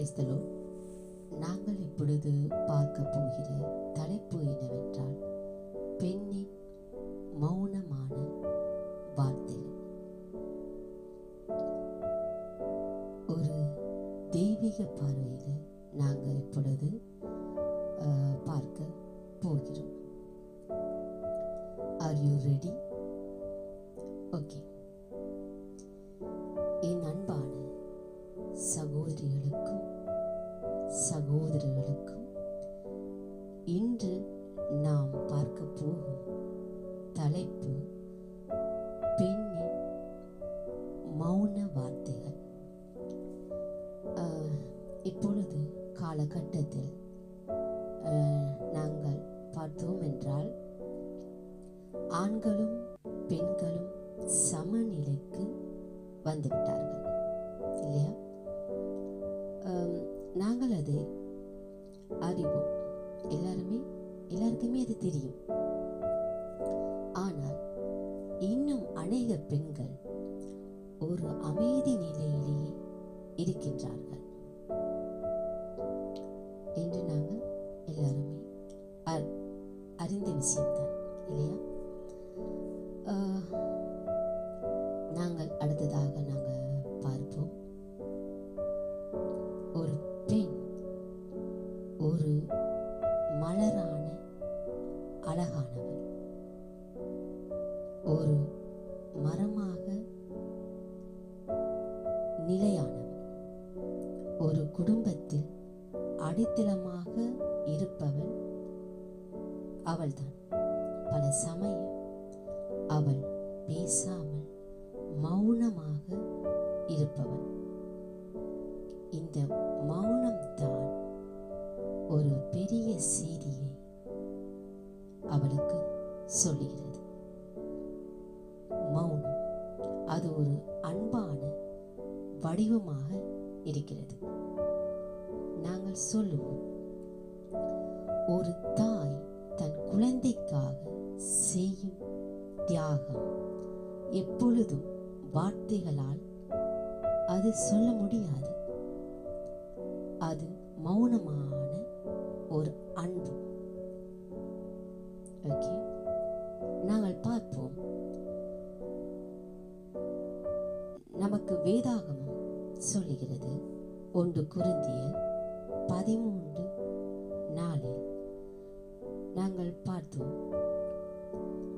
கிரைஸ்தலோ நாங்கள் இப்பொழுது பார்க்க போகிற தலைப்பு என்னவென்றால் பெண்ணின் மௌனமான வார்த்தை. ஒரு தெய்வீக பார்வையில் நாங்கள் இப்பொழுது வந்துவிட்டார்கள் இல்லையா? நாங்கள் அதை அறிவோம். எல்லாருமே எல்லாருக்குமே அது தெரியும். ஆனால் இன்னும் அநேக பெண்கள் ஒரு அமைதி நிலையிலேயே இருக்கின்றார்கள். மலரான அழகானவர். ஒரு மரமாக நிலையானவர். ஒரு குடும்பத்தில் அடித்தளமாக இருப்பவள் அவள்தான். பல சமயம் அவள் பேசாமல் மௌனமாக இருப்பவள் இந்த மௌனம்தான் ஒரு பெரிய செய்தியை அவளுக்கு சொல்லுகிறது. மௌனம் அது ஒரு அன்பான வடிவமாக இருக்கிறது. நாங்கள் சொல்லுவோம் ஒரு தாய் தன் குழந்தைக்காக செய்யும் தியாகம் எப்பொழுதும் வார்த்தைகளால் அது சொல்ல முடியாது. அது மௌனமான ஒரு அன்பு. ஓகே நாங்கள் பார்ப்போம். நமக்கு வேதாகமம் சொல்லுகிறது. ஒன்று குருந்திய பதிமூன்று நாளில். நாங்கள் பார்த்தோம்.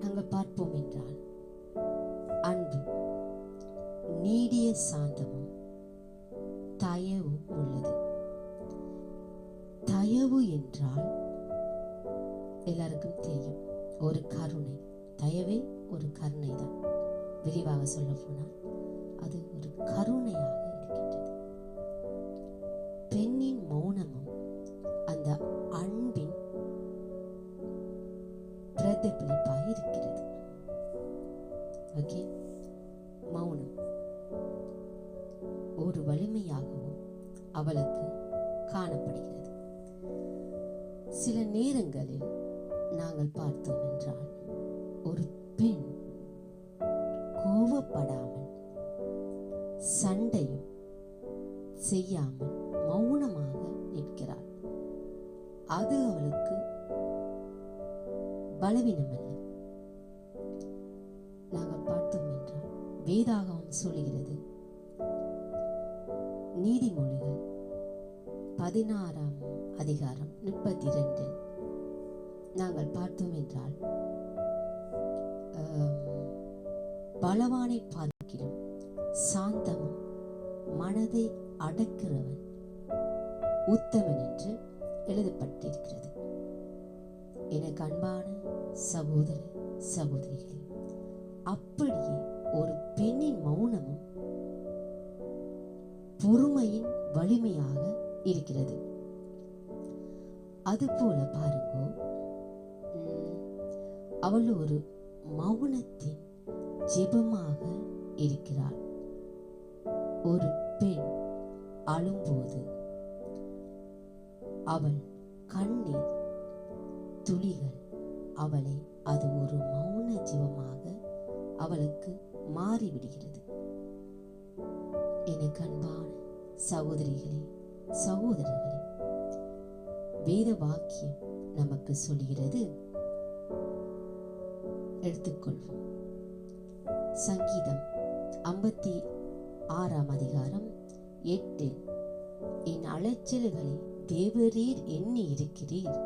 நாங்கள் பார்ப்போம் என்றால் அன்பு நீடிய சாந்தமும் தயவும் உள்ளது. தயவு என்றால் எல்லாருக்கும் தெரியும். ஒரு கருணை. தயவே ஒரு கருணை தான் விரிவாக சொல்ல போனால் அது ஒரு கருணையாக இருக்கின்றது. பெண்ணின் மௌனமும் அந்த அன்பின் பிரதிபலிப்பாக இருக்கிறது. ஓகே? மௌனம். ஒரு வலிமையாகவும் அவளுக்கு காணப்படுகிறது. சில நேரங்களில் நாங்கள் பார்த்தோம் என்றால் ஒரு பெண் கோவப்படாமல் சண்டையும் செய்யாமல் மௌனமாக நிற்கிறாள். அது அவளுக்கு பலவீனமல்ல. நாங்கள் பார்த்தோம் என்றால் வேதாகவும் சொல்கிறது நீதிமொழிகள் பதினாறாம் அதிகாரம் முப்பத்தி இரண்டு நாங்கள் பார்த்தோம் என்றால் பலவானை பார்க்கிறோம். சாந்தமும் மனதை அடக்கிறவன் உத்தமன் என்று எழுதப்பட்டிருக்கிறது. எனக்கு அன்பான சகோதர சகோதரிகளே அப்படியே ஒரு பெண்ணின் மௌனமும் பொறுமையின் வலிமையாக இருக்கிறது. அதுபோல பாருங்க உம், அவள் ஒரு மௌனத்தின் ஜெபமாக இருக்கிறாள். ஒரு பெண் அழும்போது அவள் கண்ணீர் துளிகள் அவளை அது ஒரு மௌன ஜீவமாக அவளுக்கு மாறிவிடுகிறது. எனக்கு அன்பான சகோதரிகளே சகோதரர்களே வேத வாக்கியம் நமக்கு சொல்கிறது. எடுத்துக்கொள்வோம். சங்கீதம் ஐம்பத்தி ஆறாம் அதிகாரம் எட்டு என் அலைச்சல்களை தேவரீர் எண்ணி இருக்கிறீர்.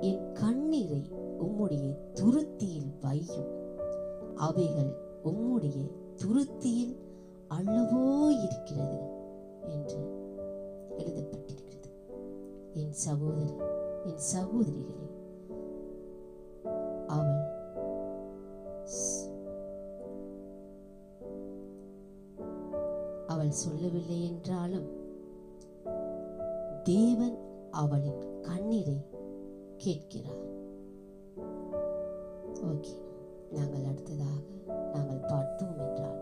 என் கண்ணீரை உம்முடைய துருத்தியில் வையும். அவைகள் உம்முடைய துருத்தியில் அல்லவோ இருக்கிறது என்று எழுதப்பட்டிருக்கிறது. என் சகோதரி என் சகோதரிகளே அவள் அவள் சொல்லவில்லை என்றாலும் தேவன் அவளின் கண்ணீரை கேட்கிறார். ஓகே நாங்கள் அடுத்ததாக நாங்கள் பார்த்தோம் என்றால்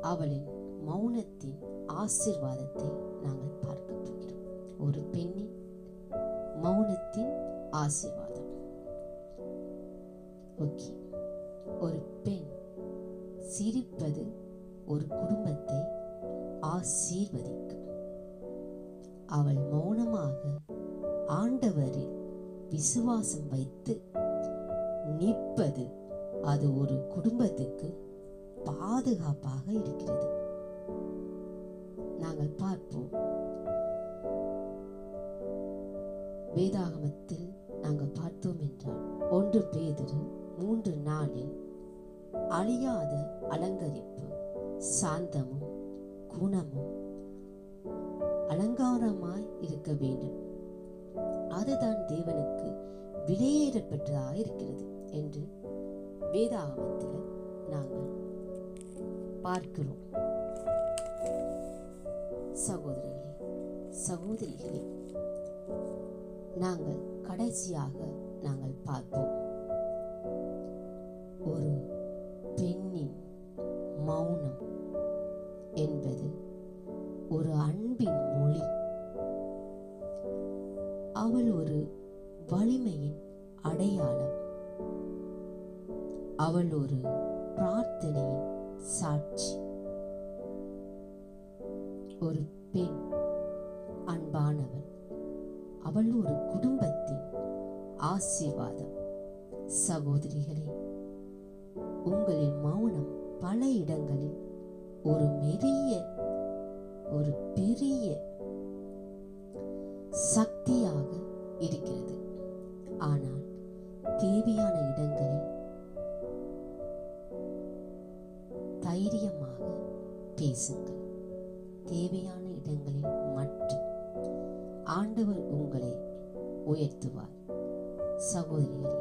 அவளின் மௌனத்தின் ஆசிர்வாதத்தை நாங்கள் பார்க்க போகிறோம். ஒரு பெண்ணின் மௌனத்தின் ஆசிர்வாதம். ஓகே. ஒரு பெண் சிரிப்பது ஒரு குடும்பத்தை ஆசீர்வதிக்கும். அவள் மௌனமாக ஆண்டவரில் விசுவாசம் வைத்து நிற்பது அது ஒரு குடும்பத்துக்கு பாதுகாப்பாக இருக்கிறது. நாங்கள் பார்ப்போம். வேதாகமத்தில் நாங்கள் பார்த்தோம் என்றால் ஒன்று பேதிரு மூன்று நாளில் அழியாத அலங்கரிப்பு சாந்தமும் குணமும் அலங்காரமாய் இருக்க வேண்டும். அதுதான் தேவனுக்கு விலையேறப்பட்டதாக இருக்கிறது என்று வேதாகமத்தில் நாங்கள் பார்க்கிறோம். சகோதரர்களே சகோதரிகளே நாங்கள் கடைசியாக நாங்கள் பார்ப்போம். ஒரு பெண்ணின் மௌனம். அன்பானவள் அவள் ஒரு குடும்பத்தின் ஆசீர்வாதம். சகோதரிகளே உங்களின் மௌனம் பல இடங்களில் ஒரு மெரிய ஒரு பெரிய சக்தியாக இருக்கிறது. ஆனால் தேவையான இடங்களில் தைரியமாக பேசுங்கள். தேவையான இடங்களில் மட்டும் ஆண்டவர் உங்களை உயர்த்துவார். சகோதரியரே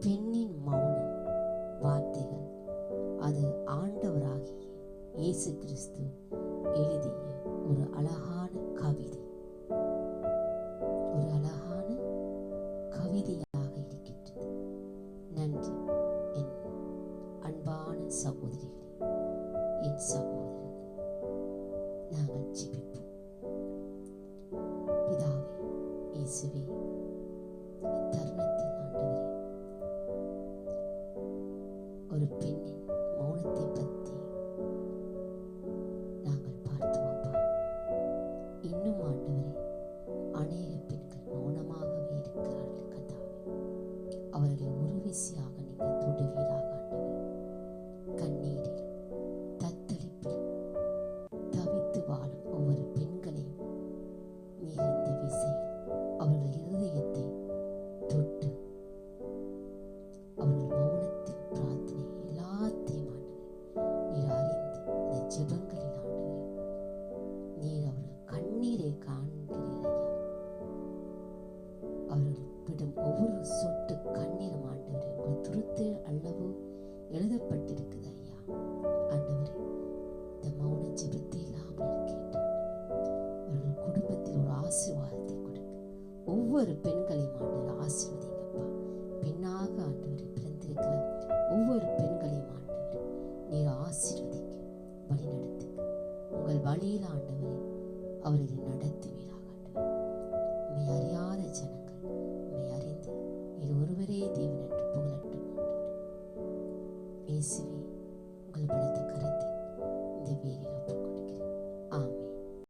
பெண்ணின் மௌனம் வார்த்தைகள் அது ஆண்டவராகிய இயேசு கிறிஸ்து எழுதிய ஒரு அழகான கவிதை. ஒரு அழகான கவிதையாக இருக்கின்றது. நன்றி. என் அன்பான சகோதரிகளே என் சகோதரி இன்னும் ஆண்டவரே அநேக பெண்கள் மௌனமாகவே இருக்கிறார்கள் கதாவே அவர்களை ஒரு ஏற்பட்டிருக்குது ஐயா. ஆண்டவரே இந்த மௌன ஜெபத்தை இல்லாமல் இருக்கின்றார் அவர்கள் குடும்பத்தில் ஒரு ஆசீர்வாதத்தை கொடுங்க. ஒவ்வொரு பெண்களையும் ஆண்டவர் ஆசீர்வதிங்கப்பா. பெண்ணாக ஆண்டவர் பிறந்திருக்கிற ஒவ்வொரு பெண்களையும் ஆண்டவர் நீர் ஆசீர்வதிங்க வழி நடத்துங்க உங்கள் வழியில் ஆண்டவரை அவர்களை நடத்துவீராக